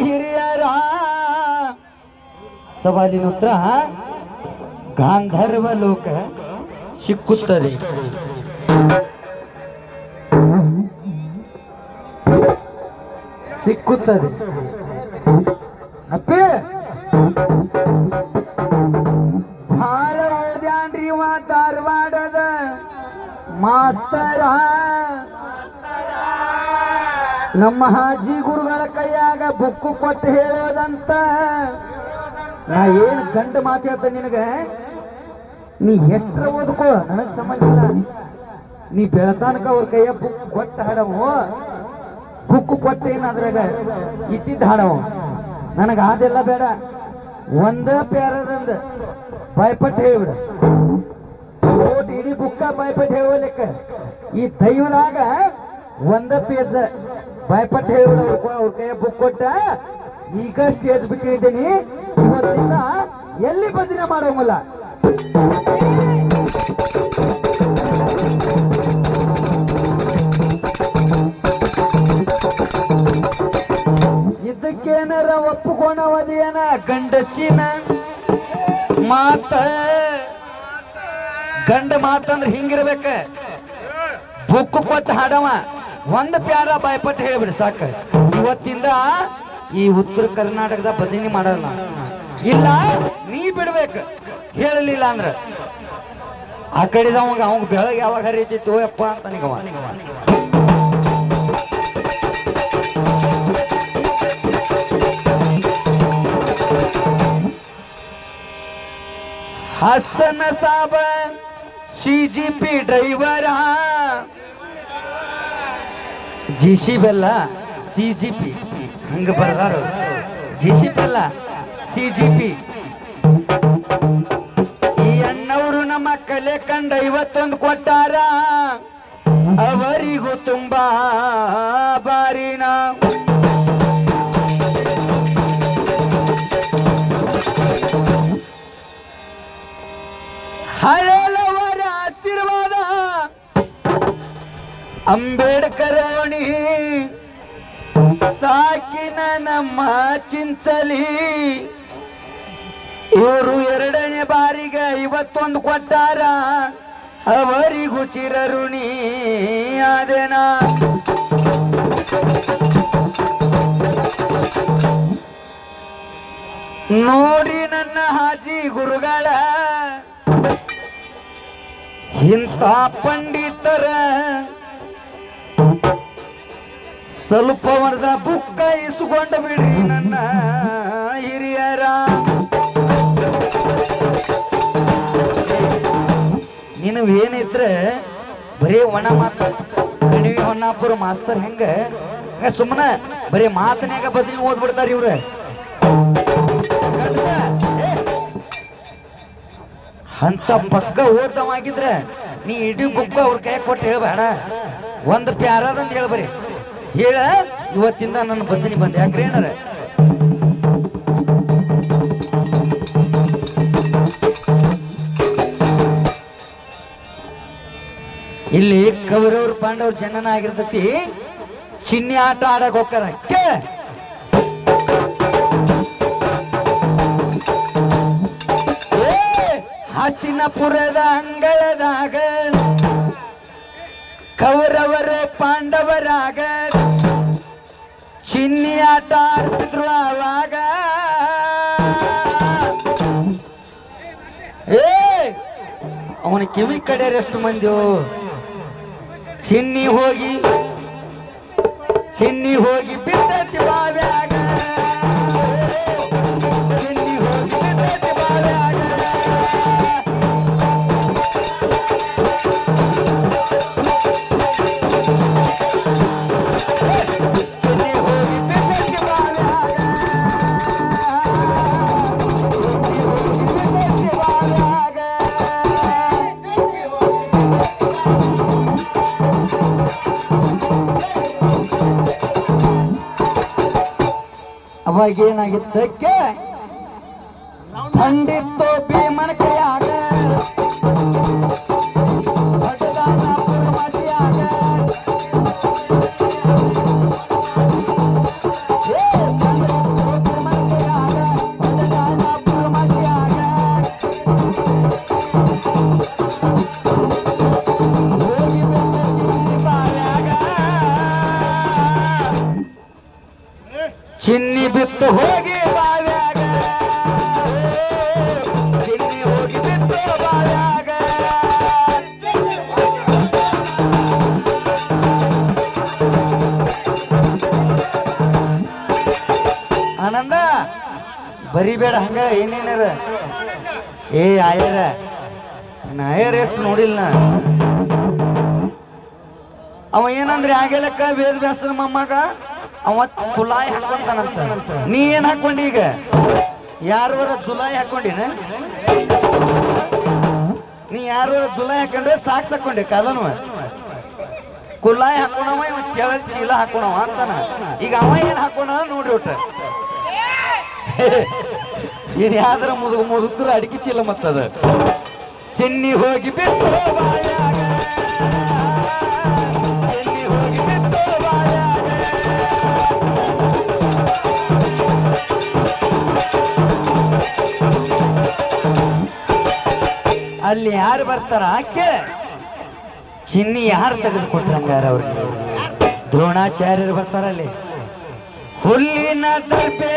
ಹಿರಿಯರ ಸವಾಲಿನ ಉತ್ತರ ಗಾಂಧರ್ವ ಲೋಕ ಸಿಕ್ಕುತ್ತದೆ. ಸಿಕ್ಕುತ್ತದೆ. ಅಪ್ಪೆ! ಭಾಳ ಓದ್ಯಾನ್ರಿ ಇವ ಧಾರವಾಡದ ಮಾಸ್ತರ ನಮ್ಮ ಹಾಜಿ ಗುರುಗಳ ಕೈಯಾಗ ಬುಕ್ಕು ಕೊಟ್ಟು ಹೇಳೋದಂತ. ನಾ ಏನು ಗಂಡ ಮಾತಾಡ್ತ ನಿನಗೆ? ನೀ ಎಷ್ಟ್ರ ಓದ್ಕೋ? ನನಗ್ ಸಂಬಂಧ ಇಲ್ಲ. ನೀ ಬೆಳತಾನಕ ಅವ್ರ ಕೈಯ ಬುಕ್ ಕೊಟ್ಟು ಹಾಡವು. ಬುಕ್ ಕೊಟ್ಟು ಅದ್ರಾಗ? ಇದ್ದಿದ್ದು ಹಾಡವು. ನನಗ ಅದೆಲ್ಲ ಬೇಡ. ಒಂದ ಪ್ಯಾರದಂದ ಭಯಪಟ್ಟು ಹೇಳ್ಬಿಡ. ಇಡೀ ಬುಕ್ಕ ಭಯಪಟ್ಟು ಹೇಳಲಿಕ್ಕ ಈ ದೈವದಾಗ ಒಂದ ಪೇಜ್ ಬಾಯ್ಪಟ್ಟು ಹೇಳ್ಬಿಡೋ ಅವ್ರ ಕೈಯ ಬುಕ್ ಕೊಟ್ಟ, ಈಗ ಸ್ಟೇಜ್ ಬಿಟ್ಟಿದ್ದೀನಿ. ಇವತ್ತಿಂದ ಎಲ್ಲಿ ಭಜನೆ ಮಾಡೋಂಗಲ್ಲ. ಇದಕ್ಕೇನಾರ ಒಪ್ಪುಕೊಂಡವದೇನ ಗಂಡಸಿನ ಮಾತ? ಗಂಡ ಮಾತಂದ್ರೆ ಹಿಂಗಿರ್ಬೇಕ. ಬುಕ್ ಕೊಟ್ಟು ಹಾಡವ. ಒಂದ್ ಪ್ಯಾರ ಬಾಯ್ಪಟ್ಟು ಹೇಳ್ಬಿಡಿ, ಸಾಕ. ಇವತ್ತಿಂದ ಈ ಉತ್ತರ ಕರ್ನಾಟಕದ ಭಜನೆ ಮಾಡಲ್ಲ. ಇಲ್ಲ, ನೀ ಬಿಡ್ಬೇಕು. ಹೇಳಲಿಲ್ಲ ಅಂದ್ರ. ಆ ಕಡೆದ ಅವಂಗ ಬೆಳಗ್ಗೆ ಯಾವಾಗ ಹರಿತಿತ್ತು, ಯಪ್ಪ ಅಂತ ನಿಗಮ Hasan Sab C G P driver G C ಬೆಲ್ಲ ಸಿ ಜಿ ಪಿ ಹಂಗ ಬರ್ದಾರ. G P C G P ಈ ಅಣ್ಣವರು ನಮ್ಮ ಕಲೆ ಕಂಡ ಇವತ್ತೊಂದು ಕೊಟ್ಟಾರ. ಅವರಿಗೂ ತುಂಬಾ ಬಾರಿನ. ಹಳಲವರ ಆಶೀರ್ವಾದ. ಅಂಬೇಡ್ಕರ್ ಓಣಿ ಸಾಕಿನ ನಮ್ಮ ಚಿಂಚಲಿ. ಇವರು ಎರಡನೇ ಬಾರಿಗೆ ಇವತ್ತೊಂದು ಕೊಟ್ಟಾರ, ಅವರಿಗೂ ಚಿರಋಣಿ ಅದೇನಾ ನೋಡಿ ನನ್ನ ಹಾಜಿ ಗುರುಗಳ, ಇಂಥ ಪಂಡಿತರ ಸ್ವಲ್ಪ ಮರದ ಬುಕ್ಕ ಇಸ್ಕೊಂಡು ಬಿಡ್ರಿ ನನ್ನ ಹಿರಿಯರ. ನೀನು ಏನಿದ್ರೆ ಬರೀ ಒಣ ಮಾತ ಕಣಿವಿ ಹೊನ್ನಾಪುರ ಮಾಸ್ತರ್ ಹೆಂಗ? ಸುಮ್ಮನೆ ಬರೀ ಮಾತನ್ಯಾಗ ಬದಲಿ ಓದ್ಬಿಡ್ತಾರ ಇವ್ರ. ಅಂತ ಪಕ್ಕ ಓದ್ದವಾಗಿದ್ರೆ ನೀ ಇಡೀ ಬುಕ್ ಅವ್ರ ಕೈ ಕೊಟ್ಟು ಹೇಳ್ಬೇಡ. ಒಂದು ಪ್ಯಾರದಂತ ಹೇಳ್ಬರಿ ಹೇಳ, ಇವತ್ತಿಂದ ನನ್ನ ಭಜನೆ ಬಂದೆ. ಯಾಕ್ರಿ ಏನಾರ ಇಲ್ಲಿ ಕೌರವ್ರು ಪಾಂಡವ್ರು ಜನನ ಆಗಿರ್ತತಿ. ಚಿನ್ನಿ ಆಟ ಆಡಕ್ ಹೋಗ್ತಾರ. ಕೇ? ಪುರದ ಅಂಗಳದಾಗ ಕೌರವರು ಪಾಂಡವರಾಗ ಚಿನ್ನಿ ಆಟ ಆಡ್ತಿದ್ರು ಅವಾಗ ಏ, ಅವನ ಕಿವಿ ಕಡೆ ಎಷ್ಟು ಮಂದಿ ಚಿನ್ನಿ ಹೋಗಿ ಚಿನ್ನಿ ಹೋಗಿ ಬಿದ್ದತಿ ಬಾವ್ಯಾಗ ಅವಾಗ ಏನಾಗಿದ್ದಕ್ಕೆ ಖಂಡಿತ್ತು ಭೀಮನ ಕೈಯಾಗ ಚಿನ್ನಿ ಬಿತ್ತು ಹೋಗಿ ಬಾವ್ಯಾಗ. ಚಿನ್ನಿ ಹೋಗಿ ಬಿತ್ತು ಬಾವ್ಯಾಗ. ಆನಂದ, ಬರಿಬೇಡ ಹಂಗ, ಏನೇನಾರ? ಏ, ಆಯರ, ನಾಯರ್ ಎಷ್ಟು ನೋಡಿಲ್ಲ. ಅವ ಏನಂದ್ರೆ, ಆಗಲಕ್ಕ ವೇದ ವ್ಯಾಸನ ಮೊಮ್ಮಗ? ಅವ ಕುಲಾಯಿ ಹಾಕೊಂತಾನಂತ. ನೀ ಏನ್ ಹಾಕೊಂಡಿ ಈಗ? ಯಾರು ಜುಲಾಯಿ ಹಾಕೊಂಡಿನ ನೀ? ಯಾರು ಜುಲಾಯಿ ಹಾಕೊಂಡ್ರೆ ಸಾಕ್ಸ್ ಹಾಕೊಂಡೆ ಕಾಲನು ಕುಲಾಯಿ ಹಾಕೋಣವ ಇವ ಕೆಳ ಚೀಲ ಹಾಕೋಣವ ಅಂತಾನ. ಈಗ ಅವ ಏನ್ ಹಾಕೋಣ ನೋಡ್ರಿ ಒಟ್ಟ. ಏನ್ ಯಾವ್ದಾರ ಮುದುಗ ಮುದುಕ್ರು ಅಡಿಕೆ ಚೀಲ ಮತ್ತದ. ಚೆನ್ನಿ ಹೋಗಿ ಬಿಟ್ಟು ಅಲ್ಲಿ ಯಾರು ಬರ್ತಾರ ಕೇಳ ಚಿನ್ನಿ ಯಾರು ತೆಗೆದುಕೊಟ್ರಂಗಾರ ಅವ್ರಿಗೆ? ದ್ರೋಣಾಚಾರ್ಯರು ಬರ್ತಾರ ಅಲ್ಲಿ. ಹುಲ್ಲಿನ ಜೋಡಿಸಿ